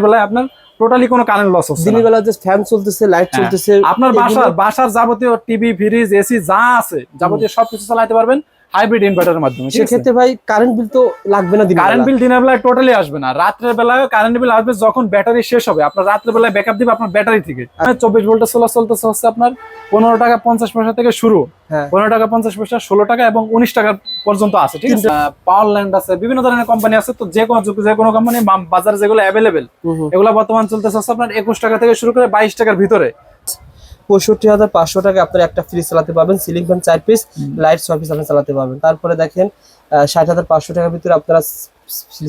বেলায় আপনার টোটালি কোনো কারেন্ট লস হচ্ছে। দিনের বেলা যে ফ্যান চলতেছে লাইট হ্যাঁ। চলতেছে আপনার বাসার বাসার যাবতীয় টিভি ফ্রিজ এসি যা আছে যাবতীয় সবকিছু চালাতে পারবেন হাইব্রিড ইনভার্টারের মাধ্যমে সেক্ষেত্রে ভাই কারেন্ট বিল তো লাগবে না দিনের কারেন্ট বিল। দিনের বেলায় টোটালি আসবে না। রাত্রের বেলায় কারেন্ট বিল আসবে যখন ব্যাটারি শেষ হবে। আপনার রাত্রের বেলায় ব্যাকআপ দিবে আপনার ব্যাটারি থেকে। চব্বিশ ভোল্টের সোলার চলতেছে হচ্ছে আপনার পনেরো টাকা পঞ্চাশ পয়সা থেকে শুরু। হ্যাঁ। পনেরো টাকা পঞ্চাশ পয়সা ষোলো টাকা এবং উনিশ টাকা পর্যন্ত আছে ঠিক আছে? পাওয়ার ল্যান্ড আছে বিভিন্ন ধরনের কোম্পানি আছে তো যে কোনো যে কোনো কোম্পানি বাজারে যেগুলো অ্যাভেলেবেল। এগুলো বর্তমান চলতেছে আপনার একুশ টাকা থেকে শুরু করে বাইশ টাকার ভিতরে। পঁয়ষট্টি হাজার পাঁচশো টাকা আপনার একটা ফ্রিজ চালাতে পারবেন সিলিং ফ্যান চার পিস লাইট ছয় পিস আপনি চালাতে পারবেন। তারপরে দেখেন ষাট হাজার পাঁচশো টাকার ভিতরে আপনারা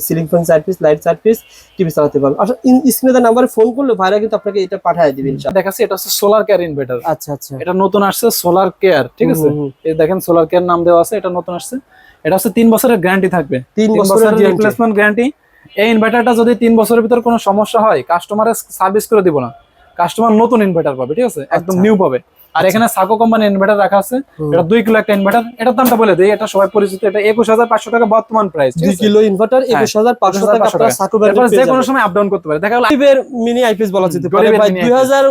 সিলিং ফ্যান চার পিস লাইট চার পিস টিভি চালাতে পারবেন। আসলে স্ক্রিনে নাম্বারে ফোন করলে ভাইরা কিন্তু আপনাকে এটা পাঠিয়ে দিবেন দেখাচ্ছি এটা হচ্ছে সোলার কেয়ার ইনভার্টার আচ্ছা আচ্ছা। এটা নতুন আসছে সোলার কেয়ার ঠিক আছে? এই দেখেন সোলার কেয়ার নাম দেওয়া আছে এটা নতুন আসছে। এটা হচ্ছে তিন বছরের গ্যারান্টি থাকবে। তিন বছরের রিপ্লেসমেন্ট গ্যারান্টি এই ইনভার্টারটা যদি তিন বছরের ভিতর কোনো সমস্যা হয় কাস্টমারের সার্ভিস করে দিব না। কাস্টমার নতুন ইনভার্টার পাবে ঠিক আছে? একদম আচ্ছা। নিউ পাবে। আর এখানে সাকো কোম্পানির ইনভার্টার রাখা আছে। এটা দুই কিলো একটা ইনভার্টার এটার দামটা বলে দিই এটা সবাই পরিচিত। এটা একুশ হাজার পাঁচশো টাকা বর্তমান প্রাইস দুই কিলো ইনভার্টার একুশ হাজার পাঁচশো টাকা সাকু যে কোনো সময় আপ ডাউন করতে পারে। দেখা গেল মিনি আইপিএস বলা যেতে পারে ভাই দুই হাজার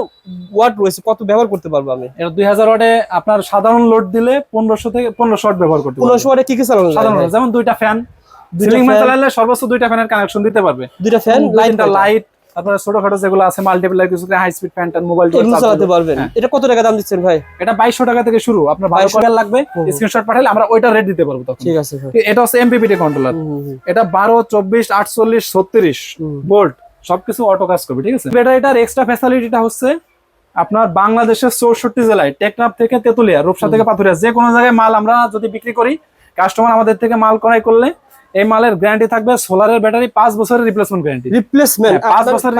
ওয়াট রয়েছে কত ব্যবহার করতে পারব আমি? এটা দুই হাজার ওয়াটে আপনার সাধারণ লোড দিলে পনেরোশো থেকে পনেরোশো ওয়াট ব্যবহার করতে পারবে পনেরোশো ওয়াটে কি কি চালানো সাধারণ যেমন দুইটা ফ্যান সিলিং ফ্যান চালালে সর্বোচ্চ দুইটা ফ্যানের কানেকশন দিতে পারবে। দুইটা ফ্যান লাইট লাইট তারপরে ছোটখাটো যেগুলো আছে মাল্টিপ্লাই কিছু হাই স্পিড ফ্যান ট্যান মোবাইল এগুলো চালাতে পারবেন। হ্যাঁ। এটা কত টাকা দাম দিচ্ছেন ভাই? এটা বাইশশো টাকা থেকে শুরু। আপনার ভালো 2200 কয়েল লাগবে। স্ক্রিনশট পাঠালে আমরা ওইটা রেট দিতে পারব তখন। ঠিক আছে এটা হচ্ছে এমপিপিটি কন্ট্রোলার। এটা বারো চব্বিশ আটচল্লিশ ছত্রিশ হুম। ভোল্ট সবকিছু অটো কাজ করবে ঠিক আছে? ব্যাটারিটার এক্সট্রা ফ্যাসিলিটিটা হচ্ছে আপনার বাংলাদেশের চৌষট্টি জেলায় টেকনাফ থেকে তেতুলিয়া রূপসা থেকে পাথুরিয়া যে কোনো জায়গায় মাল আমরা যদি বিক্রি করি কাস্টমার আমাদের থেকে মাল ক্রয় করলে এই মালের গ্যারান্টি থাকবে সোলারের ব্যাটারি পাঁচ বছরের রিপ্লেসমেন্ট গ্যারান্টি রিপ্লেসমেন্ট পাঁচ বছরের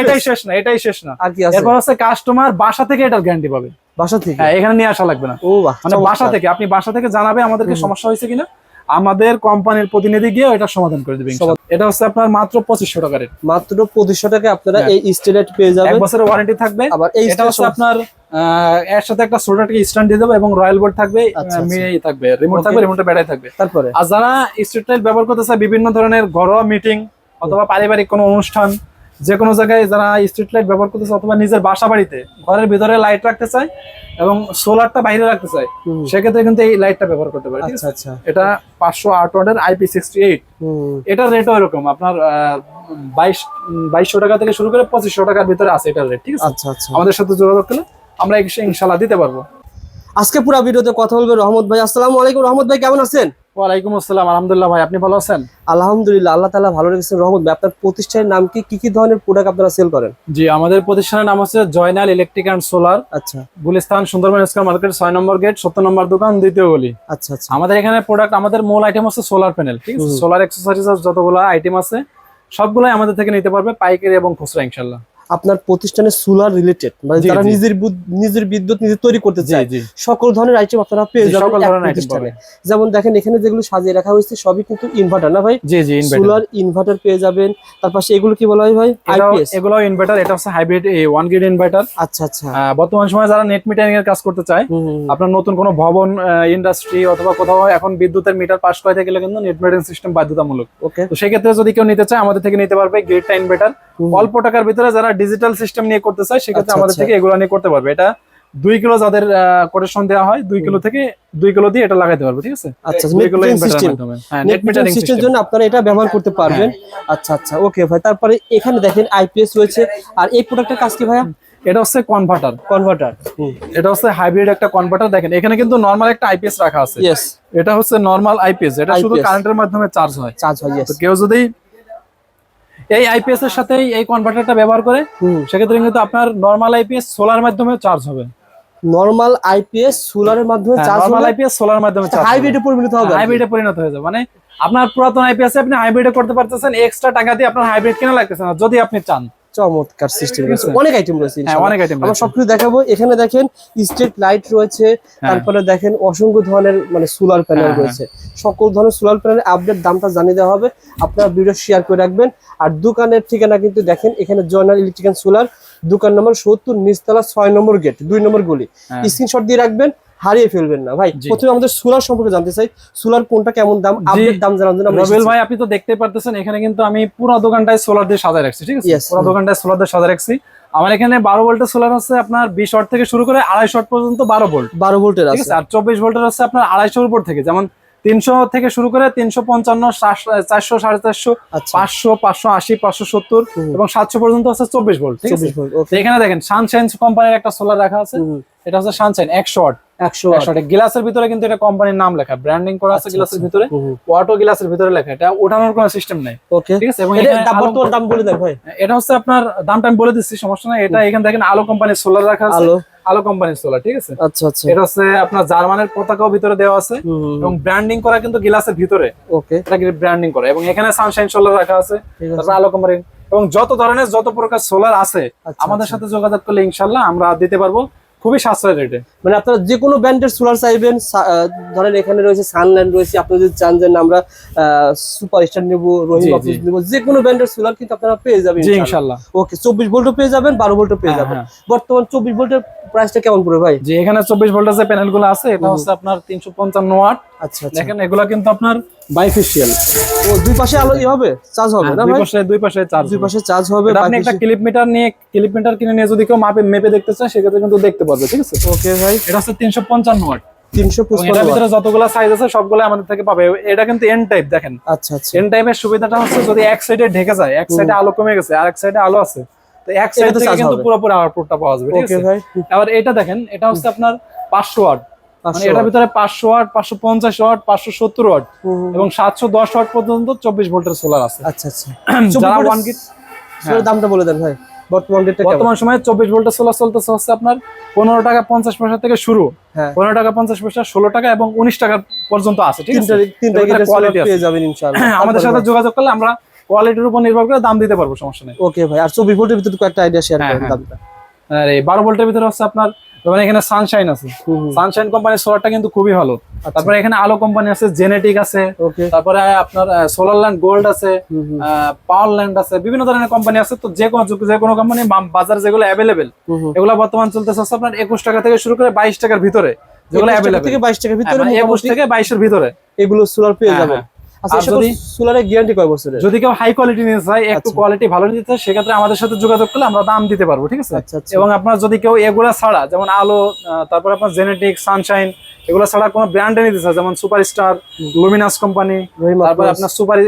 এটাই শেষ না এটাই শেষ না। আর কি আছে? এরপর হচ্ছে কাস্টমার বাসা থেকে এটার গ্যারান্টি পাবে। বাসা থেকে? হ্যাঁ এখানে নিয়ে আসা লাগবে না। মানে বাসা থেকে আপনি বাসা থেকে জানাবে আমাদেরকে। সমস্যা হয়েছে কিনা। আমাদের কোম্পানির প্রতিনিধি গিয়ে এটা সমাধান করে দেবে এটা হচ্ছে আপনার মাত্র পঁচিশশো টাকা রেট মাত্র পঁচিশশো টাকা আপনারা হ্যাঁ। এই স্টেলেট পেয়ে এক যাবেন বছরের ওয়ারেন্টি থাকবে। আবার এই এটা হচ্ছে আপনার এর সাথে একটা সোলার স্ট্যান্ড দিয়ে দেবো এবং রয়্যাল বোর্ড থাকবে আচ্ছা, আচ্ছা। থাকবে রিমোট থাকবে রিমোটের ব্যাটারি থাকবে। তারপরে? আর যারা স্ট্রিট লাইট ব্যবহার করতে চায় বিভিন্ন ধরনের ঘরোয়া মিটিং অথবা পারিবারিক কোনো অনুষ্ঠান যে কোনো জায়গায় যারা স্ট্রিট লাইট ব্যবহার করতে চায় অথবা নিজের বাসা বাড়িতে ঘরের ভিতরে লাইট রাখতে চায় এবং সোলারটা বাইরে রাখতে চায় সেক্ষেত্রে কিন্তু এই লাইটটা ব্যবহার করতে পারে আচ্ছা আচ্ছা। এটা পাঁচশো আট ওয়াটের আইপি সিক্সটি এইট এটার রেটও এরকম আপনার বাইশ বাইশশো টাকা থেকে শুরু করে পঁচিশশো টাকার ভিতরে আছে এটার রেট ঠিক আছে? আচ্ছা আচ্ছা। আমাদের সাথে যোগাযোগ করলে আমরা ইনশাল্লাহ দিতে পারব। আজকে পুরো ভিডিওতে কথা বলবে রহমত ভাই। আসসালামু আলাইকুম রহমত ভাই কেমন আছেন? ওয়ালাইকুম আসসালাম আলহামদুলিল্লাহ ভাই আপনি ভালো আছেন? আলহামদুলিল্লাহ আল্লাহ তাআলা ভালো রেখেছেন রহমত। ভাই আপনার প্রতিষ্ঠানের নাম কি? কি কি ধরনের প্রোডাক্ট আপনারা সেল করেন? জি আমাদের প্রতিষ্ঠানের নাম হচ্ছে জয়নাল ইলেকট্রিক অ্যান্ড সোলার আচ্ছা। গুলিস্তান সুন্দরবন স্কয়ার মার্কেট ছয় নম্বর গেট সত্তর নম্বর দোকান দ্বিতীয় গলি। আচ্ছা আচ্ছা। আমাদের এখানে প্রোডাক্ট আমাদের মূল আইটেম হচ্ছে সোলার প্যানেল ঠিক আছে? সোলার এক্সেসরিজ যতগুলো আইটেম আছে সবগুলাই আমাদের থেকে নিতে পারবে পাইকারি এবং খুচরা ইনশাল্লাহ আপনার প্রতিষ্ঠানে সোলার রিলেটেড মানে যারা নিজের নিজের বিদ্যুৎ নিজে তৈরি করতে চায় সকল ধরনের আইটেম আপনারা পেয়ে যাবেন সকল ধরনের আইটেম প্রতিষ্ঠানে। যেমন দেখেন এখানে যেগুলো সাজিয়ে রাখা হয়েছে সবই কিন্তু ইনভার্টার না ভাই? জি জি ইনভার্টার সোলার ইনভার্টার পেয়ে যাবেন। তার পাশে এগুলো কি বলা হয় ভাই? আইপিএস এগুলো ইনভার্টার এটা হচ্ছে হাইব্রিড ওয়ান গ্রিড ইনভার্টার আচ্ছা আচ্ছা। বর্তমান সময়ে যারা নেট মিটারিং এর কাজ করতে চায়। আপনার নতুন কোনো ভবন ইন্ডাস্ট্রি অথবা কোথাও এখন বিদ্যুতের মিটার পাস করাতে গেলে কিন্তু নেট মিটারিং সিস্টেম বাধ্যতামূলক। ওকে তো সেক্ষেত্রে যদি কেউ নিতে চায় আমাদের থেকে নিতে পারবে গ্রিডটা ইনভার্টার হুম। অল্প টাকার ভিতরে যারা ডিজিটাল সিস্টেম নিয়ে করতে চায় সেক্ষেত্রে আচ্ছা, আমাদের আচ্ছা। থেকে এগুলো নিয়ে করতে পারবে। এটা দুই কিলো যাদের কোটেশন দেওয়া হয় দুই কিলো থেকে দুই কিলো দিয়ে এটা লাগাইতে পারবে ঠিক আছে? আচ্ছা নেট হ্যাঁ মিটারিং সিস্টেমের জন্য আপনারা এটা ব্যবহার করতে পারবেন। আচ্ছা আচ্ছা ওকে ভাই তারপরে এখানে দেখেন আইপিএস রয়েছে। আর এই প্রোডাক্টের কাজ কি ভাইয়া? এটা হচ্ছে কনভার্টার কনভার্টার এটা হচ্ছে হাইব্রিড একটা কনভার্টার দেখেন এখানে কিন্তু নর্মাল একটা আইপিএস রাখা আছে। এটা হচ্ছে নর্মাল আইপিএস এটা শুধু কারেন্টের মাধ্যমে চার্জ হয়। চার্জ হয় কেউ যদি এই আইপিএস এর সাথে এই কনভার্টারটা ব্যবহার করে সেক্ষেত্রে কিন্তু আপনার নর্মাল আইপিএস সোলার মাধ্যমে চার্জ হবে। নরমাল আইপিএস সোলারের মাধ্যমে চার্জ নর্মাল আইপিএস সোলার মাধ্যমে চার্জ হাইব্রিডে পরিণত হবে হাইব্রিডে পরিণত হয়ে যাবে। মানে আপনার পুরাতন আইপিএস আপনি হাইব্রিডে করতে পারতেছেন এক্সট্রা টাকা দিয়ে আপনার হাইব্রিড কেনা লাগতেছে না যদি আপনি চান। চমৎকার সিস্টেম রয়েছে। অনেক আইটেম রয়েছে হ্যাঁ অনেক আইটেম আমরা সবকিছু দেখাবো। এখানে দেখেন স্ট্রিট লাইট রয়েছে হ্যাঁ। তারপরে দেখেন অসংখ্য ধরনের মানে সোলার প্যানেল হ্যাঁ, রয়েছে। সকল ধরনের সোলার প্যানেল আপডেট দামটা জানিয়ে দেওয়া হবে। আপনারা ভিডিও শেয়ার করে রাখবেন। আর দোকানের ঠিকানা কিন্তু দেখেন এখানে জয়নাল ইলেকট্রিক্যাল সোলার দোকান নম্বর সত্তর নিচতলা ছয় নম্বর গেট দুই নম্বর গলি। স্ক্রিনশট দিয়ে রাখবেন। হারিয়ে ফেলবেন না। ভাই প্রথমে আমাদের সোলার সম্পর্কে জানতে চাই। সোলার কোনটা কেমন দাম? আপডেট দাম জানার জন্য রবেল ভাই আপনি তো দেখতে পারতেছেন এখানে কিন্তু আমি পুরো দোকানটায় সোলার দিয়ে সাজায় রাখছি ঠিক আছে? পুরো। দোকানটায় সোলার দিয়ে সাজায় রাখছি। আমার এখানে বারো ভোল্টের সোলার আছে আপনার বিশ ওয়াট থেকে শুরু করে আড়াইশ ওয়াট পর্যন্ত বারো ভোল্ট। বারো ভোল্টের আছে। আছে? আর চব্বিশ ভোল্টের আছে আপনার আড়াইশোর উপর থেকে। যেমন তিনশো থেকে শুরু করে তিনশো পঞ্চান্ন চারশো সাড়ে চারশো আচ্ছা। পাঁচশো পাঁচশো আশি পাঁচশো সত্তর এবং সাতশো পর্যন্ত হচ্ছে চব্বিশ ভোল্ট ঠিক আছে? এখানে দেখেন সানশাইন কোম্পানির একটা সোলার রাখা আছে। এটা হচ্ছে সানশাইন একশো ওয়াট। একশো ওয়াট। গ্লাসের ভিতরে কিন্তু এটা কোম্পানির নাম লেখা ব্র্যান্ডিং করা আছে আচ্ছা, গ্লাসের আচ্ছা। ভিতরে। ওয়াটও গ্লাসের ভিতরে লেখা এটা ওঠানোর কোনো সিস্টেম নাই ওকে ঠিক আছে? এবং এটা এখানে আলো- বর্তমান দাম বলে দেন ভাই। এটা হচ্ছে আপনার দামটা আমি বলে দিচ্ছি সমস্যা নাই। এটা এখানে দেখেন আলো কোম্পানির সোলার রাখা আছে। আলো। আলো কোম্পানির সোলার ঠিক আছে? আচ্ছা আচ্ছা। এটা হচ্ছে আপনার জার্মানের পতাকাও ভিতরে দেওয়া আছে এবং ব্র্যান্ডিং করা কিন্তু গ্লাসের ভিতরে। ওকে এটা ব্র্যান্ডিং করা। এবং এখানে সানশাইন সোলার রাখা আছে। তারপর আলো কোম্পানি এবং যত ধরনের যত প্রকার সোলার আছে আচ্ছা, আমাদের আচ্ছা। সাথে যোগাযোগ করলে ইনশাল্লাহ আমরা দিতে পারব। খুবই সাশ্রয় রেটে। মানে আপনারা যে কোনো ব্র্যান্ডের সোলার চাইবেন ধরেন এখানে রয়েছে সানল্যান্ড রয়েছে আপনি যদি চান যে আমরা সুপার স্টার নেব রহিম অফিস। নেব যে কোনো ব্র্যান্ডের সোলার কিন্তু আপনারা পেয়ে যাবেন ইনশাআল্লাহ। ইনশাল্লাহ ওকে চব্বিশ ভোল্টও পেয়ে যাবেন বারো ভোল্টও পেয়ে হ্যাঁ, যাবেন। হ্যাঁ। বর্তমান চব্বিশ ভোল্টের প্রাইসটা কেমন পড়বে ভাই? যে এখানে চব্বিশ ভোল্টের যে প্যানেলগুলো আছে এটা হচ্ছে আপনার তিনশো পঞ্চান্ন ওয়াট। আচ্ছা আচ্ছা। দেখেন এগুলো কিন্তু আপনার বাইফেশিয়াল ও দুই পাশে আলো হবে? চার্জ হবে না দুই পাশে দুই পাশে চার্জ দুই পাশে চার্জ হবে আপনি একটা ক্লিপ মিটার নিয়ে ক্লিপ মিটার কিনে নিয়ে যদি কেউ মাপে মেপে দেখতে চায় সেক্ষেত্রে কিন্তু দেখতে পারবে ঠিক আছে? ওকে ভাই। এটা হচ্ছে তিনশো পঞ্চান্ন ওয়াট। তিনশো এবং ভিতরে যতগুলো সাইজ আছে সবগুলো আমাদের থেকে পাবে। এটা কিন্তু এন টাইপ দেখেন। আচ্ছা আচ্ছা। এন টাইপের সুবিধাটা হচ্ছে যদি এক সাইডে ঢেকে যায় এক সাইডে আলো কমে গেছে আর এক সাইডে আলো আছে তো এক সাইড কিন্তু পুরোপুরি আউটপুটটা পাওয়া যাবে ঠিক আছে? আবার এটা দেখেন এটা হচ্ছে আপনার পাঁচশো ওয়াট। মানে পাঁচশো এটার ভিতরে পাঁচশো ওয়াট পাঁচশো পঞ্চাশ ওয়াট পাঁচশো সত্তর ওয়াট। এবং সাতশো দশ ওয়াট পর্যন্ত চব্বিশ ভোল্টের সোলার আছে। আচ্ছা আচ্ছা। যারা ওয়ান গিট দামটা বলে দেন ভাই বর্তমান বর্তমান সময়ে চব্বিশ ভোল্টের সোলার চলতেছে হচ্ছে আপনার পনেরো টাকা পঞ্চাশ পয়সা থেকে শুরু। হ্যাঁ। পনেরো টাকা পঞ্চাশ পয়সা ষোলো টাকা এবং উনিশ টাকা পর্যন্ত আছে ঠিক আছে? ইনশাআল্লাহ। আমাদের সাথে যোগাযোগ করলে আমরা কোয়ালিটির উপর নির্ভর করে দাম দিতে পারব সমস্যা নেই। ওকে ভাই আর চব্বিশ ভোল্টের ভিতরে কয়েকটা আইডিয়া শেয়ার হ্যাঁ, করেন হ্যাঁ। দামটা। আর এই বারো ভোল্টের ভিতরে হচ্ছে আপনার যেমন এখানে সানশাইন আছে। সানশাইন কোম্পানির সোলারটা কিন্তু খুবই ভালো আচ্ছা। তারপরে এখানে আলো কোম্পানি আছে জেনেটিক আছে তারপরে আপনার সোলার ল্যান্ড গোল্ড আছে। পাওয়ার ল্যান্ড আছে বিভিন্ন ধরনের কোম্পানি আছে তো যে কোনো যে কোনো কোম্পানি বাজার যেগুলো অ্যাভেলেবেল। এগুলো বর্তমান চলতেছে আপনার একুশ টাকা থেকে শুরু করে বাইশ টাকার ভিতরে যেগুলো 21 অ্যাভেলেবেল থেকে বাইশ টাকার ভিতরে একুশ থেকে বাইশের ভিতরে এগুলো সোলার পেয়ে হ্যাঁ, যাবেন আচ্ছা আর সকল যদি- সোলারের গ্যারান্টি কয় বছরের? যদি কেউ হাই কোয়ালিটি নিতে চায় একটু আচ্ছা। কোয়ালিটি ভালো নিতে চায় সেক্ষেত্রে আমাদের সাথে যোগাযোগ করলে আমরা দাম দিতে পারব ঠিক আছে? আচ্ছা এবং আপনার যদি কেউ এগুলা ছাড়া যেমন আলো তারপর আপনার জেনেটিক সানশাইন এগুলো ছাড়া কোনো ব্র্যান্ডে নিতে চায় যেমন super star Luminous company Rahim তারপর আপনার সুপার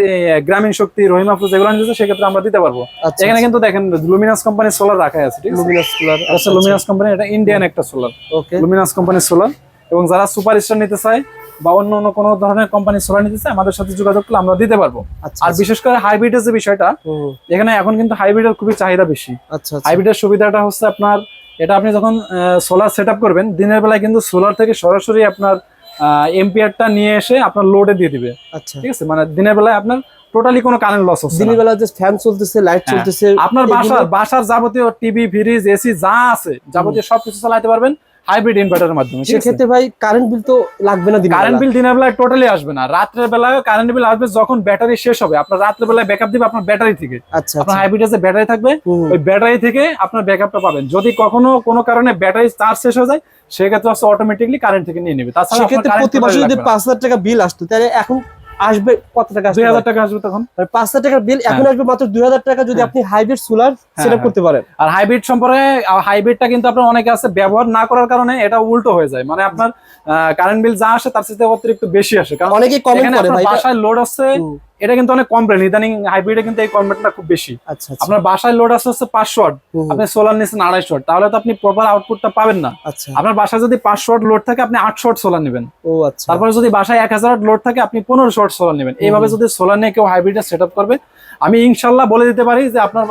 গ্রামীণ শক্তি রহিম আফরোজ এগুলো নিতে চায় সেক্ষেত্রে আমরা দিতে পারব। এখানে কিন্তু দেখেন লুমিনাস কোম্পানির সোলার রাখা আছে ঠিক লুমিনাস সোলার এটা লুমিনাস কোম্পানি এটা ইন্ডিয়ান একটা সোলার ওকে লুমিনাস কোম্পানির সোলার এবং যারা সুপার স্টার নিতে চায় বা অন্য অন্য কোনো ধরনের কোম্পানির সোলার নিতে চায় আমাদের সাথে যোগাযোগ করলে আমরা দিতে পারব। আচ্ছা আর বিশেষ করে হাইব্রিডের যে বিষয়টা এখানে এখন কিন্তু হাইব্রিডের খুবই চাহিদা বেশি। আচ্ছা আচ্ছা। হাইব্রিডের সুবিধাটা হচ্ছে আপনার এটা আপনি যখন সোলার সেট করবেন দিনের বেলায় কিন্তু সোলার থেকে সরাসরি আপনার এম্পিয়ারটা নিয়ে এসে আপনার লোডে দিয়ে দিবে। আচ্ছা। ঠিক আছে? মানে দিনের বেলায় আপনার টোটালি কোনো কারেন্ট লস হচ্ছে দিনের। বেলা যে ফ্যান চলতেছে লাইট হ্যাঁ। চলতেছে আপনার বাসার বাসার যাবতীয় টিভি ফ্রিজ এসি যা আছে যাবতীয় সবকিছু চালাতে পারবেন। হাইব্রিড ইনভার্টারের মাধ্যমে সেক্ষেত্রে ভাই কারেন্ট বিল তো লাগবে না কারেন্ট বিল। দিনের বেলায় টোটালি আসবে না। রাত্রের বেলায় কারেন্ট বিল আসবে যখন ব্যাটারি শেষ হবে। আপনার রাত্রের বেলায় ব্যাকআপ দিবে আপনার ব্যাটারি থেকে। আচ্ছা আপনার হাইব্রিড আছে ব্যাটারি থাকবে। ওই ব্যাটারি থেকে আপনার ব্যাকআপটা পাবেন। যদি কখনো কোনো কারণে ব্যাটারি চার্জ শেষ হয়ে যায় সেক্ষেত্রে অটোমেটিকলি কারেন্ট থেকে নিয়ে নেবে। তাছাড়া প্রতি মাসে যদি পাঁচ হাজার টাকা বিল আসতো তাহলে এখন আসবে কত টাকা দুই হাজার টাকা আসবে তখন। মানে পাঁচ হাজার টাকার বিল এখন আসবে মাত্র দুই হাজার টাকা যদি হ্যাঁ। আপনি হাইব্রিড সোলার সেট হ্যাঁ। করতে পারেন। আর হাইব্রিড সম্পর্কে হাইব্রিডটা কিন্তু আপনার অনেকে আছে ব্যবহার না করার কারণে এটা উল্টো হয়ে যায়। মানে আপনার কারেন্ট বিল যা আসে তার সাথে অতিরিক্ত বেশি আসে। কারণ অনেকে কমেন্ট করে ভাই বাসায় লোড আছে এটা কিন্তু অনেক কমপ্লেন ইদানিং হাইব্রিডে কিন্তু এই কমপ্লেনটা খুব বেশি। আচ্ছা আচ্ছা। আপনার বাসায় লোড আছে হচ্ছে পাঁচশো ওয়াট আপনি সোলার নিচ্ছেন আড়াইশো ওয়াট তাহলে তো আপনি প্রপার আউটপুটটা পাবেন না। আচ্ছা। আপনার বাসায় যদি পাঁচশো ওয়াট লোড থাকে আপনি আটশো ওয়াট সোলার নেবেন। ও আচ্ছা। তারপরে যদি বাসায় এক হাজার লোড থাকে আপনি পনেরো শর্ট সোলার নেবেন। এইভাবে যদি সোলার নিয়ে কেউ হাইব্রিডটা সেট আপ করবে আমি ইনশাল্লাহ বলে দিতে পারি যে আপনার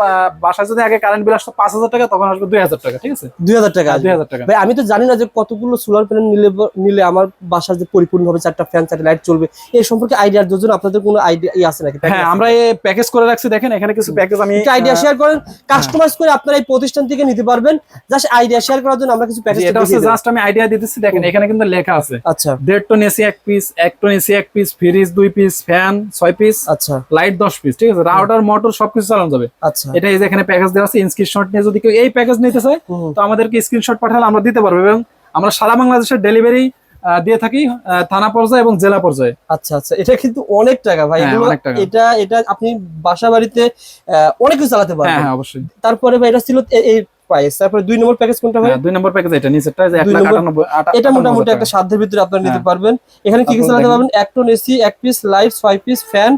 বাসায় যদি আগে কারেন্ট বিল আসতো পাঁচ হাজার টাকা তখন আসবে দুই হাজার টাকা ঠিক আছে? দুই হাজার টাকা দুই হাজার টাকা। ভাই আমি তো জানি না যে কতগুলো সোলার প্যানেল নিলে নিলে আমার বাসার যে পরিপূর্ণ হবে চারটা ফ্যান চারটা লাইট চলবে। এই সম্পর্কে আইডিয়ার জন্য আপনাদের কোনো আইডিয়া আছে নাকি? হ্যাঁ আমরা এই প্যাকেজ করে রাখছি দেখেন এখানে কিছু প্যাকেজ আমি আইডিয়া শেয়ার করেন কাস্টমাইজ করে আপনারা এই প্রতিষ্ঠান থেকে নিতে পারবেন। জাস্ট আইডিয়া শেয়ার করার জন্য আমরা কিছু প্যাকেজ এটা হচ্ছে জাস্ট আমি আইডিয়া দিতেছি দেখেন এখানে কিন্তু লেখা আছে। আচ্ছা। দেড় টন এসি এক পিস এক টন এসি এক পিস ফ্রিজ দুই পিস ফ্যান ছয় পিস আচ্ছা। লাইট দশ পিস ঠিক আছে? রাউটার মোটর সবকিছু চালানো যাবে। আচ্ছা। এটা এই যে এখানে প্যাকেজ দেওয়া আছে স্ক্রিনশট নিয়ে যদি কেউ এই প্যাকেজ নিতে চায় তো আমাদেরকে স্ক্রিনশট পাঠালে আমরা দিতে পারব এবং আমরা সারা বাংলাদেশের ডেলিভারি দিয়ে থাকি থানা পর্যায়ে এবং জেলা পর্যায়ে। আচ্ছা আচ্ছা। এটা কিন্তু অনেক টাকা ভাই। হ্যাঁ। এটা এটা আপনি বাসা বাড়িতে অনেক কিছু চালাতে হ্যাঁ পারবেন। হ্যাঁ অবশ্যই। তারপরে ভাই এটা ছিল এই প্রাইস তারপরে দুই নম্বর প্যাকেজ কোনটা ভাই? হ্যাঁ, দুই নম্বর প্যাকেজ এটা নিচেরটা যে এক দুই লাখ নম্বর- আটানব্বই আটা- এটা মোটামুটি একটা। সাধ্যের ভিতরে আপনারা নিতে হ্যাঁ। পারবেন। এখানে কি কি চালাতে পারবেন? এক টন এসি এক পিস লাইট ছয় পিস ফ্যান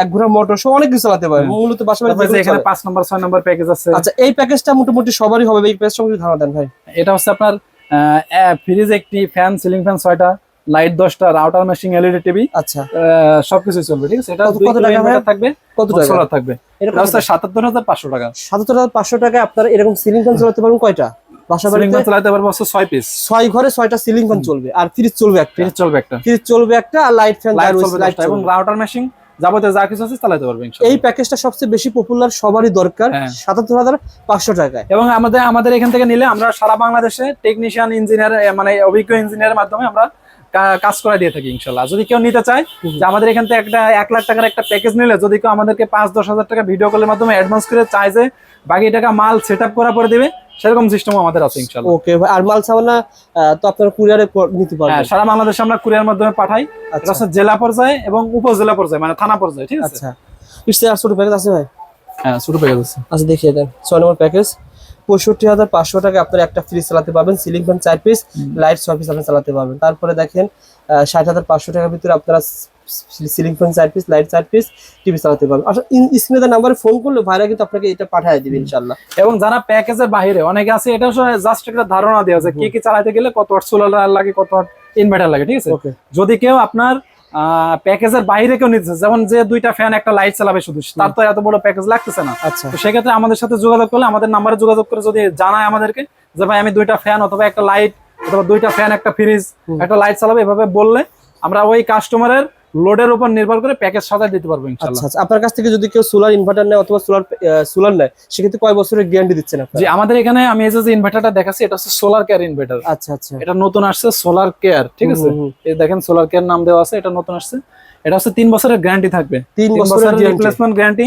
এক ঘোড়া মোটর সহ অনেক কিছু চালাতে পারবেন। হ্যাঁ। মূলত বাসা তারপরে এখানে পাঁচ নম্বর ছয় নম্বর প্যাকেজ আছে। আচ্ছা এই প্যাকেজটা মোটামুটি সবারই হবে। এই প্যাকেজ সম্পর্কে ধারণা দেন ভাই। এটা হচ্ছে আপনার ফ্রিজ একটি ফ্যান সিলিং ফ্যান ছয়টা। লাইট দশটা রাউটার মেশিন এলইডি টিভি আচ্ছা। সবকিছু চলবে ঠিক আছে? এটা কত- টাকা থাকবে কত টাকা? থাকবে। এটা হচ্ছে সাতাত্তর হাজার পাঁচশো টাকা। সাতাত্তর হাজার পাঁচশো টাকায় আপনারা এরকম সিলিং ফ্যান চালাতে পারবেন কয়টা? বাসা সিলিং ফ্যান চালাতে পারব হচ্ছে ছয় পিস ছয় ঘরে ছয়টা সিলিং ফ্যান চলবে আর ফ্রিজ চলবে একটা। ফ্রিজ চলবে একটা। ফ্রিজ চলবে একটা আর লাইট ফ্যান লাইট এবং রাউটার যাবতীয় যা কিছু আছে চালাতে পারবে এই প্যাকেজটা সবচেয়ে বেশি পপুলার সবারই দরকার হ্যাঁ। সাতাত্তর হাজার পাঁচশো টাকায়। এবং আমাদের আমাদের এখান থেকে নিলে আমরা সারা বাংলাদেশে টেকনিশিয়ান ইঞ্জিনিয়ার মানে অভিজ্ঞ ইঞ্জিনিয়ারের মাধ্যমে আমরা কাজ করে দিয়ে থাকি ইনশাল্লাহ। যদি কেউ নিতে চায় যে আমাদের এখান থেকে একটা এক লাখ টাকার একটা প্যাকেজ নিলে যদি কেউ আমাদেরকে পাঁচ দশ হাজার টাকা ভিডিও কলের মাধ্যমে অ্যাডভান্স করে চায় যে বাকি টাকা মাল সেট আপ করার পরে দিবে সেরকম সিস্টেম আমাদের আছে ইনশাল্লাহ। ওকে আর মাল সামানা তো আপনারা কুরিয়ারে নিতে পারবেন। হ্যাঁ সারা বাংলাদেশে আমরা কুরিয়ার মাধ্যমে পাঠাই। এটা আচ্ছা। জেলা পর্যায়ে এবং উপজেলা পর্যায়ে মানে থানা পর্যায়ে ঠিক আছে? আচ্ছা। ইটস আর ছোট প্যাকেজ আছে ভাই? হ্যাঁ ছোট প্যাকেজ আছে। আচ্ছা দেখিয়ে দেন ছয় নম্বর প্যাকেজ পঁয়ষট্টি হাজার পাঁচশো টাকা আপনারা একটা ফ্রিজ চালাতে পারবেন সিলিং ফ্যান চার পিস লাইট ছয় পিস আপনি চালাতে পারবেন। তারপরে দেখেন ষাট হাজার পাঁচশো টাকার ভিতরে আপনারা সিলিং ফ্যান চার পিস লাইট চার পিস টিভি চালাতে পারবেন। আসলে স্ক্রিনে নাম্বারে ফোন করলে ভাইরা কিন্তু আপনাকে এটা পাঠিয়ে দিবে ইনশাল্লাহ এবং যারা প্যাকেজের বাইরে অনেকে আছে এটা জাস্ট একটা ধারণা দেওয়া যে কি কি চালাতে গেলে কত ওয়াট সোলার লাগে কত ওয়াট ইনভার্টার লাগে ঠিক আছে? যদি কেউ আপনার প্যাকেজের বাইরে কেউ নিতেছে যেমন যে দুইটা ফ্যান একটা লাইট চালাবে শুধু। তার তো এত বড় প্যাকেজ লাগতেছে না। আচ্ছা। তো সেক্ষেত্রে আমাদের সাথে যোগাযোগ করলে আমাদের নাম্বারে যোগাযোগ করে যদি জানায় আমাদেরকে যে ভাই আমি দুইটা ফ্যান অথবা একটা লাইট অথবা দুইটা ফ্যান একটা ফ্রিজ একটা লাইট চালাবে এভাবে বললে আমরা ওই কাস্টমারের লোডের উপর নির্ভর করে প্যাকেজ সাজায় দিতে পারব আচ্ছা ইনশাল্লাহ আচ্ছা। আপনার কাছ থেকে যদি কেউ সোলার ইনভার্টার নেয় অথবা সোলার সোলার নেয় সেক্ষেত্রে কয় বছরের গ্যারান্টি দিচ্ছেন জি আপনারা আমাদের এখানে আমি এই যে ইনভার্টারটা দেখাচ্ছি এটা হচ্ছে সোলার কেয়ার ইনভার্টার আচ্ছা আচ্ছা। এটা নতুন আসছে সোলার কেয়ার ঠিক আছে। এই দেখেন সোলার কেয়ার নাম দেওয়া আছে এটা নতুন আসছে। এটা হচ্ছে তিন বছরের গ্যারান্টি থাকবে। তিন তিন বছরের বছরের গ্যারান্টি রিপ্লেসমেন্ট গ্যারান্টি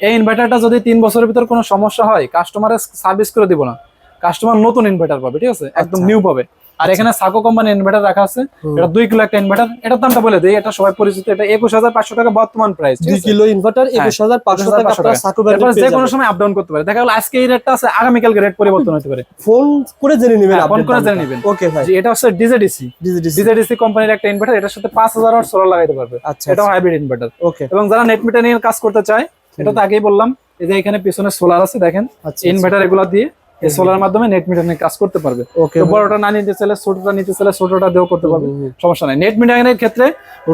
এই ইনভার্টারটা যদি তিন বছরের ভিতর কোনো সমস্যা হয় কাস্টমারের সার্ভিস করে দিব না। কাস্টমার নতুন ইনভার্টার পাবে ঠিক আছে? একদম আচ্ছা। নিউ পাবে। আর এখানে সাকো কোম্পানি ইনভার্টার রাখা আছে। এটা দুই কিলো একটা ইনভার্টার এটার দামটা বলে দিই এটা সবাই পরিচিত। এটা একুশ হাজার পাঁচশো টাকা বর্তমান প্রাইস দুই কিলো ইনভার্টার একুশ হাজার পাঁচশো টাকা সাকু যে কোনো সময় আপ ডাউন করতে পারে। দেখা গেল আজকে এই রেটটা আছে আগামীকালকে রেট পরিবর্তন হতে পারে। ফোন করে জেনে নেবেন হ্যাঁ, ফোন করে জেনে নেবেন। ওকে ভাই। এটা হচ্ছে ডিজেডিসি ডিজি ডিজি ডিজেডিসি কোম্পানির একটা ইনভার্টার এটার সাথে পাঁচ হাজার ওয়াট সোলার লাগাইতে পারবে। আচ্ছা এটা হাইব্রিড ইনভার্টার ওকে এবং যারা নেট মিটারিং নিয়ে কাজ করতে চায় এটা তো আগেই বললাম এই যে এখানে পিছনে সোলার আছে দেখেন আচ্ছা ইনভার্টার এগুলো দিয়ে এই সোলার মাধ্যমে নেট মিটারিং এর কাজ করতে পারবে। বড়টা না নিতে চাইলে ছোটটা নিতে চাইলে ছোটটা দিয়েও করতে পারবে। সমস্যা নাই। নেট মিটারিং এর ক্ষেত্রে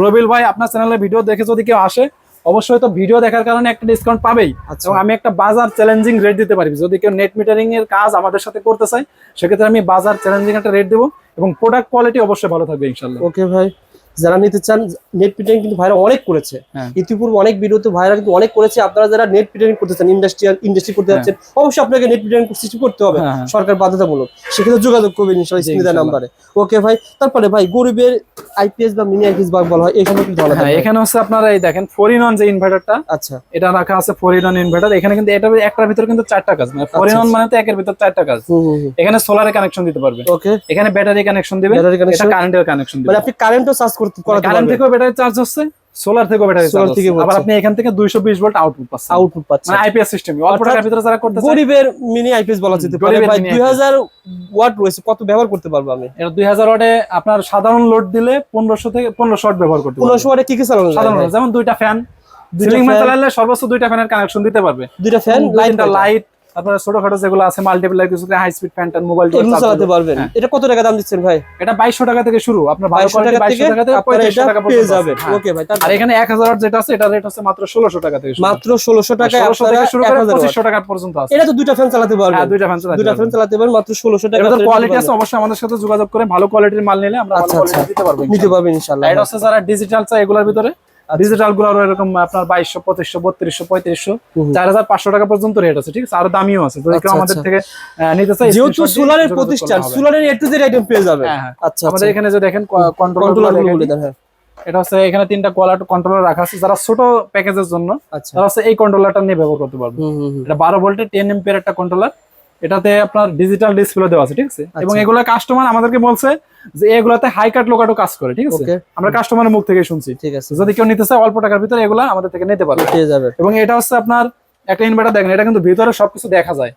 রবিল ভাই আপনার চ্যানেলে ভিডিও দেখে যদি কেউ আসে অবশ্যই তো ভিডিও দেখার কারণে একটা ডিসকাউন্ট পাবেই। আচ্ছা। এবং আমি একটা বাজার চ্যালেঞ্জিং রেট দিতে পারি। যদি কেউ নেট মিটারিং এর কাজ আমাদের সাথে করতে চায় সেক্ষেত্রে আমি বাজার চ্যালেঞ্জিং একটা রেট দেবো এবং প্রোডাক্ট কোয়ালিটি অবশ্যই ভালো থাকবে ইনশাল্লাহ ওকে ভাই। যারা নিতে চান নেট পিটারিং কিন্তু ভাইরা অনেক করেছে। হ্যাঁ। ইতিপূর্বে অনেক ভিডিওতে ভাইরা কিন্তু অনেক করেছে। আপনারা যারা নেট পিটারিং করতে চান ইন্ডাস্ট্রিয়াল ইন্ডাস্ট্রি করতে হ্যাঁ। যাচ্ছেন অবশ্যই আপনাকে নেট পিটারিং সিস্টেম করতে হবে। হ্যাঁ। সরকার বাধ্যতামূলক। সেক্ষেত্রে যোগাযোগ করবেন ইনশাল্লাহ স্ক্রিনে নাম্বারে ওকে ভাই। তারপরে ভাই গরিবের আইপিএস বা মিনি আইপিএস বা বলা হয় এখানে কি ধরনের হ্যাঁ এখানে হচ্ছে আপনারা এই দেখেন ফোর ইন যে ইনভার্টারটা আচ্ছা। এটা রাখা আছে ফোর ইন ইনভার্টার এখানে কিন্তু এটা একটার ভিতরে কিন্তু চারটা কাজ মানে ফোর ইন আচ্ছা, মানে তো একের ভিতর চারটা কাজ। এখানে সোলারে কানেকশন দিতে পারবে। ওকে এখানে ব্যাটারি কানেকশন দিবে ব্যাটারি এটা কারেন্টের কানেকশন দিবে। মানে আপনি কারেন্টও চার্জ করতে করাতে কারেন্ট থেকেও ব্যাটারি চার্জ হচ্ছে সোলার থেকেও ব্যাটারি থেকে আবার আপনি এখান থেকে 220 ভোল্ট আউটপুট পাচ্ছেন। আউটপুট পাচ্ছেন। মানে আইপিএস সিস্টেম অল্প টাকার ভিতরে যারা করতে চায় গরিবের মিনি আইপিএস বলা যেতে পারে। ভাই mini দুই হাজার ওয়াট রয়েছে কত ব্যবহার করতে পারব আমি? এটা 2000 ওয়াটে আপনার সাধারণ লোড দিলে 1500 থেকে 1500 ওয়াট ব্যবহার করতে পারবে। পনেরোশো ওয়াটে কি কি চালানো যায় সাধারণ যেমন দুইটা ফ্যান সিলিং ফ্যান চালালে সর্বোচ্চ দুইটা ফ্যানের কানেকশন দিতে পারবে। দুইটা ফ্যান লাইট লাইট তারপরে ছোটখাটো যেগুলো আছে মাল্টিপ্লাই কিছু হাই স্পিড ফ্যান টান মোবাইল চালাতে পারবেন। হ্যাঁ। এটা কত টাকা দাম দিচ্ছেন ভাই? এটা 2200 টাকা থেকে শুরু। আপনার ভালো কোয়ালিটি টাকা থেকে 2200 টাকা থেকে আপনারা 3500 এটা টাকা পর্যন্ত। যাবেন। হ্যাঁ। ওকে ভাই আর এখানে 1000 ওয়াট যেটা আছে এটা রেট হচ্ছে মাত্র 1600 টাকা থেকে শুরু। মাত্র ষোলোশো টাকায় 1600 আপনারা শুরু করে 2500 টাকা পর্যন্ত আছে। এটা তো দুইটা ফ্যান চালাতে পারবেন। হ্যাঁ দুইটা ফ্যান চালাতে দুইটা ফ্যান চালাতে পারবেন মাত্র ষোলোশো টাকা এটা কোয়ালিটি আছে অবশ্যই আমাদের সাথে যোগাযোগ করে ভালো কোয়ালিটির মাল নিলে আমরা ভালো আচ্ছা, কোয়ালিটি আচ্ছা। দিতে পারব নিতে পারবেন ইনশাল্লাহ। এটা হচ্ছে যারা ডিজিটাল চাই এগুলোর ভিতরে ডিজিটালগুলোর এরকম আপনার বাইশশো পঁচিশশো বত্রিশশো পঁয়ত্রিশশো চার হাজার পাঁচশো টাকা পর্যন্ত রেট আছে ঠিক আছে? আরও দামিও আছে। যদি কেউ আচ্ছা, আমাদের আচ্ছা। থেকে নিতে চাই যেহেতু সোলারের প্রতিষ্ঠান সোলারের এ টু জেড আইটেম পেয়ে যাবেন হ্যাঁ হ্যাঁ। আচ্ছা আমাদের এখানে যে দেখেন কন্ট্রোলারগুলো হ্যাঁ। এটা হচ্ছে এখানে তিনটা কন্ট্রোলার রাখা আছে। যারা ছোট প্যাকেজের জন্য আচ্ছা। তারা হচ্ছে এই কন্ট্রোলারটা নিয়ে ব্যবহার করতে পারবে। এটা বারো ভোল্টের টেন এম্পিয়ার একটা কন্ট্রোলার এটাতে আপনার ডিজিটাল ডিসপ্লে দেওয়া আছে ঠিক আছে? এবং আচ্ছা। এগুলো কাস্টমার আমাদেরকে বলছে যে এগুলাতে হাই কাট লোকাটো কাজ করে ঠিক আছে? আমরা কাস্টমারের মুখ থেকে শুনছি। ঠিক আছে। যদি কেউ নিতে চায় অল্প টাকার ভিতরে এগুলা আমাদের থেকে নিতে পারবে। পেয়ে যাবে। এবং এটা হচ্ছে আপনার একটা ইনভার্টার দেখেন এটা কিন্তু ভিতরে সবকিছু দেখা যায়।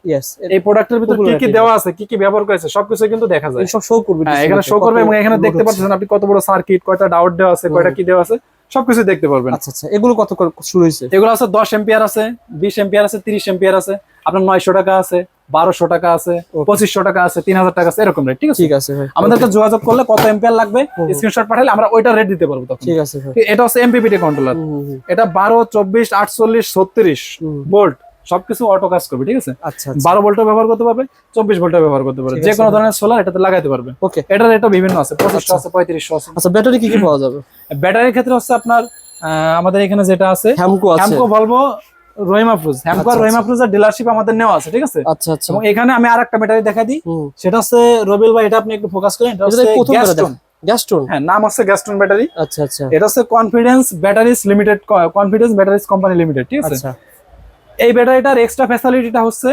এই প্রোডাক্টের ভিতরে কি কি। দেওয়া আছে কি কি ব্যবহার করেছে সবকিছু কিন্তু দেখা যায়। সব শো করবে হ্যাঁ এখানে শো করবে এবং এখানে দেখতে পাচ্ছেন আপনি কত বড় সার্কিট কয়টা ডাউট দেওয়া আছে কয়টা কি দেওয়া আছে সবকিছু দেখতে পারবেন। আচ্ছা আচ্ছা এগুলো কত করে শুরু হয়েছে? এগুলো আছে দশ এম্পিয়ার আছে বিশ এম্পিয়ার আছে তিরিশ এম্পিয়ার আছে। আপনার নয়শো টাকা আছে বারোশো টাকা আছে পঁচিশশো টাকা আছে তিন হাজার টাকা আছে এরকম রেট ঠিক আছে? ঠিক আছে আমাদেরকে যোগাযোগ করলে কত এম্পিয়ার লাগবে। স্ক্রিনশট পাঠালে আমরা ওইটা রেট দিতে পারব তখন। ঠিক আছে এটা হচ্ছে এমপিপিটি কন্ট্রোলার। এটা বারো চব্বিশ আটচল্লিশ ছত্রিশ। ভোল্ট সবকিছু অটো কাজ করবে ঠিক আছে? আচ্ছা আচ্ছা। বারো ভোল্টও ব্যবহার করতে পারবে চব্বিশ ভোল্টও ব্যবহার করতে পারবে। যে কোনো ধরনের সোলার এটাতে লাগাতে পারবে। ওকে এটার রেটও বিভিন্ন আছে পঁচিশশো আচ্ছা। আছে পঁয়ত্রিশশো আছে। আচ্ছা ব্যাটারি কি কি পাওয়া যাবে? ব্যাটারির ক্ষেত্রে হচ্ছে আপনার আমাদের এখানে যেটা আছে হ্যামকো আছে। হ্যামকো বলব রহিমা ফ্রুজ হ্যামকো আর আচ্ছা, রহিমা ফ্রুজের ডিলারশিপ আমাদের নেওয়া আছে ঠিক আছে? আচ্ছা আচ্ছা। এবং এখানে আমি আর ব্যাটারি দেখা দিই। সেটা হচ্ছে রবিল ভাই এটা আপনি একটু ফোকাস করেন। এটা এটা হচ্ছে গ্যাস্টন গ্যাস্ট্রন হ্যাঁ নাম হচ্ছে গ্যাস্টন ব্যাটারি আচ্ছা আচ্ছা। এটা হচ্ছে Confidence Batteries Limited Confidence Batteries company limited ঠিক আছে? এই ব্যাটারিটার এক্সট্রা ফ্যাসিলিটিটা হচ্ছে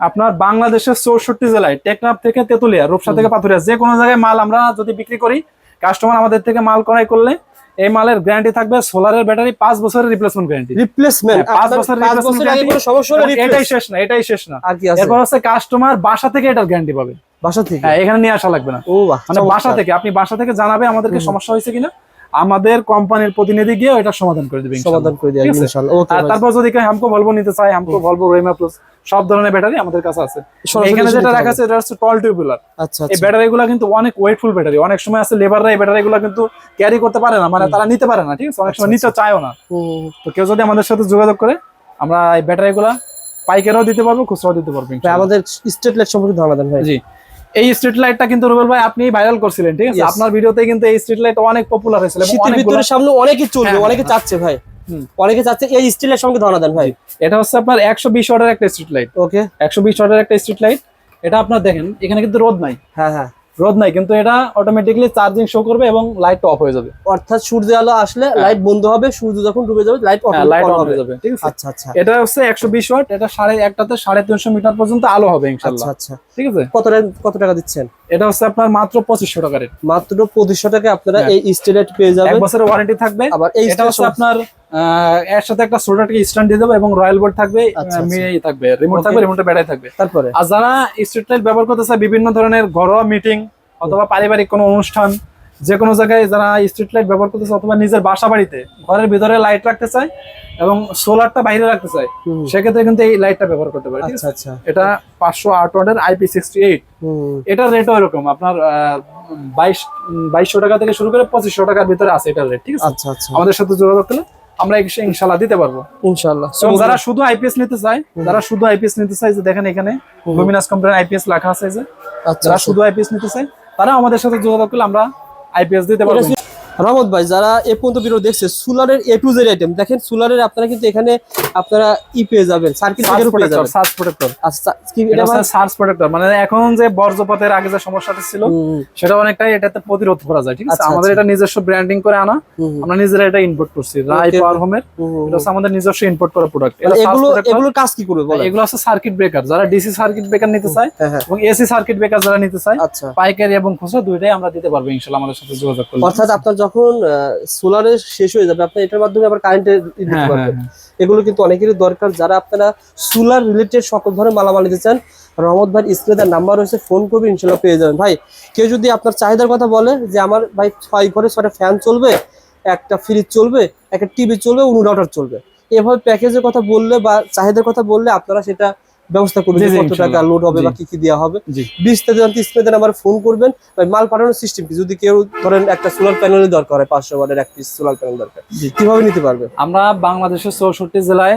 আপনার বাংলাদেশের চৌষট্টি জেলায় টেকনাফ থেকে তেতুলিয়া রূপসা থেকে পাথুরিয়া যে কোনো জায়গায় মাল আমরা যদি বিক্রি করি কাস্টমার আমাদের থেকে মাল ক্রয় করলে এই মালের গ্যারান্টি থাকবে সোলারের ব্যাটারি পাঁচ বছরের রিপ্লেসমেন্ট গ্যারান্টি রিপ্লেসমেন্ট পাঁচ বছরের রিপ্লেসমেন্ট। কোনো সমস্যা হলে এটাই শেষ না এটাই শেষ না। আর কি আছে? এরপর হচ্ছে কাস্টমার বাসা থেকে এটার গ্যারান্টি পাবে। বাসা থেকে? হ্যাঁ এখানে নিয়ে আসা লাগবে না। ও মানে বাসা থেকে আপনি বাসা থেকে জানাবে আমাদেরকে সমস্যা হয়েছে কিনা। আমাদের কোম্পানির প্রতিনিধি গিয়ে এটা সমাধান করে দেবে সমাধান করে দেওয়া ইনশাআল্লাহ। ওকে আর তারপর যদি কেউ হামকো ভলভো নিতে চায় হামকো ভলভো রহিমা প্লাস সব ধরনের ব্যাটারি আমাদের কাছে আছে। এখানে যেটা রাখা আছে এটা হচ্ছে টল টিউবুলার আচ্ছা এই আচ্ছা। ব্যাটারি গুলো কিন্তু অনেক ওয়েটফুল ব্যাটারি অনেক সময় আছে লেবাররা এই ব্যাটারি গুলো কিন্তু ক্যারি করতে পারে না মানে তারা নিতে পারে না ঠিক আছে? অনেক সময় আচ্ছা, নিতে চায়ও না। তো কেউ যদি আমাদের সাথে যোগাযোগ করে আমরা এই ব্যাটারি গুলা পাইকারও দিতে পারব খুচরাও দিতে পারব আমাদের স্টেট লাইট সম্পর্কে ধারণা দেন ভাই। জি। এই স্ট্রিট লাইটটা কিন্তু রুবেল ভাই আপনি ভাইরাল করছিলেন ঠিক আছে. আপনার ভিডিওতে কিন্তু এই স্ট্রিট লাইট অনেক পপুলার হয়েছিল শীতের ভিতরে সামনে অনেকে চলবে হ্যাঁ, অনেকে হ্যাঁ। চাচ্ছে ভাই। হুম। অনেকে চাচ্ছে এই স্ট্রিট লাইট সঙ্গে ধরা দেন ভাই। এটা হচ্ছে আপনার একশো বিশ ওয়াটের একটা স্ট্রিট লাইট ওকে একশো বিশ ওয়াটের একটা স্ট্রিট লাইট এটা আপনার দেখেন এখানে কিন্তু রোদ নাই। হ্যাঁ হ্যাঁ। রোদ নাই কিন্তু এটা অটোমেটিকলি চার্জিং শো করবে এবং লাইট অফ হয়ে যাবে। অর্থাৎ সূর্য আলো আসলে হ্যাঁ। লাইট বন্ধ হবে সূর্য যখন ডুবে যাবে লাইট লাইট অন অন হয়ে যাবে ঠিক আছে? আচ্ছা আচ্ছা। এটা হচ্ছে একশো বিশ ওয়াট এটা সাড়ে একটাতে সাড়ে তিনশো মিটার পর্যন্ত আলো হবে ইনশাল্লাহ আচ্ছা আচ্ছা। ঠিক আছে? কত টা- কত টাকা দিচ্ছেন? এটা হচ্ছে আপনার মাত্র পঁচিশশো টাকা রেট মাত্র পঁচিশশো টাকা আপনারা হ্যাঁ। এই স্টিল লাইট পেয়ে এক বছরের ওয়ারেন্টি থাকবে। আবার এই এটা হচ্ছে আপনার এর সাথে একটা সোলার স্ট্যান্ড দিয়ে দেবো এবং রয়্যাল বোর্ড থাকবে আচ্ছা, আচ্ছা। থাকবে রিমোট থাকবে ব্যাটারি থাকবে। তারপরে? আর যারা স্ট্রিট লাইট ব্যবহার করতে চায় বিভিন্ন ধরনের ঘরোয়া মিটিং অথবা পারিবারিক কোনো অনুষ্ঠান যে কোনো জায়গায় যারা স্ট্রিট লাইট ব্যবহার করতে চায় অথবা নিজের বাসা বাড়িতে ঘরের ভিতরে লাইট রাখতে চায় এবং সোলারটা বাইরে রাখতে চায় সেক্ষেত্রে কিন্তু এই লাইটটা ব্যবহার করতে পারে আচ্ছা আচ্ছা। এটা পাঁচশো আট ওয়াটের আইপি সিক্সটি এইট এটার রেটও এরকম আপনার বাইশ বাইশশো টাকা থেকে শুরু করে পঁচিশশো টাকার ভিতরে আছে এটার রেট ঠিক আছে? আচ্ছা আচ্ছা। আমাদের সাথে যোগাযোগ করলে আমরা ইনশাল্লাহ দিতে পারব। ইনশাআল্লাহ। যারা শুধু আইপিএস নিতে চায় যারা শুধু আইপিএস নিতে চায় যে দেখেন এখানে। লুমিনাস কোম্পানির আইপিএস লেখা আছে যে আচ্ছা যারা আচ্ছা। শুধু আইপিএস নিতে চায় তারা আমাদের সাথে যোগাযোগ করলে আমরা আইপিএস দিতে পারব। রহমত ভাই যারা এ পর্যন্ত ভিডিও দেখছে সোলারের এ টু জেড আইটেম দেখেন সোলারের আপনারা কিন্তু এখানে আপনারা ই পেয়ে যাবেন সার্কিট সার্চ ব্রেকারও পেয়ে যাবেন। সার্চ প্রোটেক্টর আচ্ছা কি এটা হচ্ছে সার্চ প্রোটেক্টর মানে এখন যে বর্জ্যপথের আগে যে সমস্যাটা ছিল সেটা অনেকটাই এটাতে প্রতিরোধ করা যায় ঠিক আছে? আচ্ছা, আমাদের আচ্ছা। এটা নিজস্ব ব্র্যান্ডিং করে আনা আমরা নিজেরা এটা ইম্পোর্ট করছি রাই পাওয়ার হোমের হুম, হুম, এটা হচ্ছে আমাদের নিজস্ব ইম্পোর্ট করা প্রোডাক্ট মানে এগুলো এগুলোর কাজ কি করবে বলেন। এগুলো হচ্ছে সার্কিট ব্রেকার যারা ডিসি সার্কিট ব্রেকার নিতে চায় হ্যাঁ হ্যাঁ। এবং এসি সার্কিট ব্রেকার যারা নিতে চায় আচ্ছা। পাইকারি এবং খুচরা দুইটাই আমরা দিতে পারব ইনশাল্লাহ আমাদের সাথে যোগাযোগ করলে। অর্থাৎ আপনার যখন সোলারে শেষ হয়ে যাবে আপনি এটার মাধ্যমে আবার কারেন্টে দিতে হ্যাঁ, পারবেন। হ্যাঁ, এগুলো কিন্তু অনেকেরই দরকার। যারা আপনারা সোলার রিলেটেড সকল ধরনের মালামাল নিতে চান রহমত ভাই স্ক্রিনে তার নাম্বার রয়েছে ফোন করবে ইনশাল্লাহ পেয়ে যাবেন। ভাই কেউ যদি আপনার চাহিদার কথা বলে যে আমার ভাই ছয় ঘরে ছয়টা ফ্যান চলবে একটা ফ্রিজ চলবে একটা টিভি চলবে উনু রাউটার চলবে। এভাবে প্যাকেজের কথা বললে বা চাহিদার কথা বললে আপনারা সেটা ব্যবস্থা করবেন কত টাকা লোড হবে বা কি কি দেওয়া হবে। বিস্তারিত জানতে স্ক্রিনে নাম্বার ফোন করবেন। মাল পাঠানোর সিস্টেম কি? যদি কেউ ধরেন একটা সোলার প্যানেলের দরকার হয় পাঁচশো ওয়াটের এক পিস সোলার প্যানেল দরকার কীভাবে নিতে পারবে? আমরা বাংলাদেশের চৌষট্টি জেলায়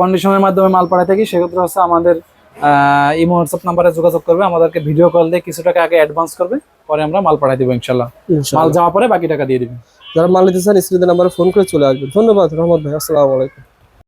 কন্ডিশনের মাধ্যমে মাল পাঠাই থাকি। সেক্ষেত্রে হচ্ছে আমাদের আহ, ইমো হোয়াটসঅ্যাপ নাম্বারে যোগাযোগ করবে আমাদেরকে ভিডিও কল দিয়ে কিছু টাকা আগে অ্যাডভান্স করবে। পরে আমরা মাল পাঠাই দিব ইনশাল্লাহ। মাল যাওয়ার পরে বাকি টাকা দিয়ে দিবেন যারা মাল নিতে চান স্ক্রিনে নাম্বারে ফোন করে চলে আসবেন। ধন্যবাদ রহমত ভাই। আসসালামু আলাইকুম।